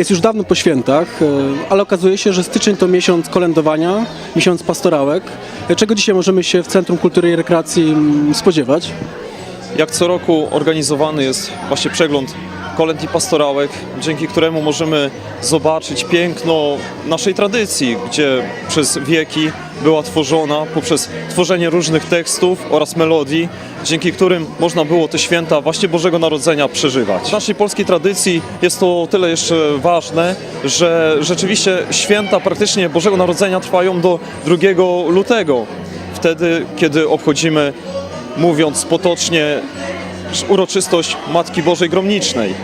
Jest już dawno po świętach, e, ale okazuje się, że styczeń to miesiąc kolędowania, miesiąc pastorałek. E, Czego dzisiaj możemy się w Centrum Kultury i Rekreacji mm, spodziewać? Jak co roku organizowany jest właśnie przegląd kolęd i pastorałek, dzięki któremu możemy zobaczyć piękno naszej tradycji, gdzie przez wieki była tworzona poprzez tworzenie różnych tekstów oraz melodii, dzięki którym można było te święta właśnie Bożego Narodzenia przeżywać. W naszej polskiej tradycji jest to o tyle jeszcze ważne, że rzeczywiście święta praktycznie Bożego Narodzenia trwają do 2 lutego. Wtedy, kiedy obchodzimy mówiąc potocznie, uroczystość Matki Bożej Gromnicznej.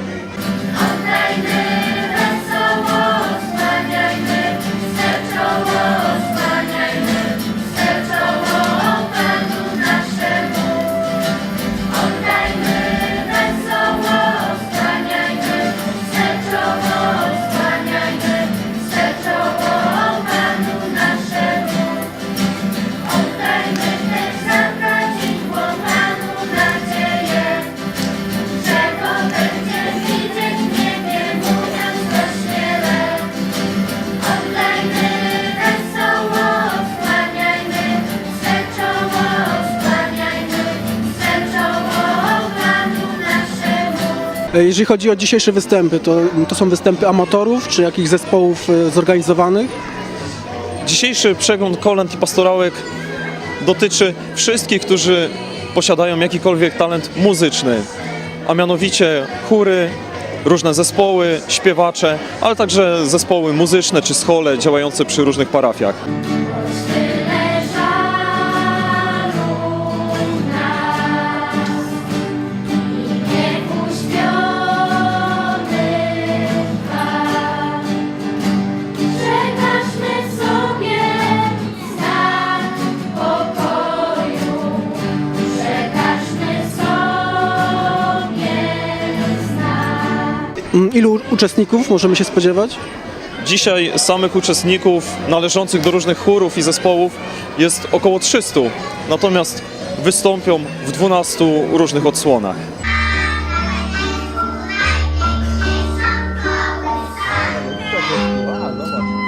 Jeżeli chodzi o dzisiejsze występy, to, to są występy amatorów czy jakichś zespołów e, zorganizowanych? Dzisiejszy przegląd kolęd i pastorałek dotyczy wszystkich, którzy posiadają jakikolwiek talent muzyczny, a mianowicie chóry, różne zespoły, śpiewacze, ale także zespoły muzyczne czy schole działające przy różnych parafiach. Mm, ilu uczestników możemy się spodziewać? Dzisiaj samych uczestników należących do różnych chórów i zespołów jest około 300, natomiast wystąpią w 12 różnych odsłonach. Wow, no właśnie.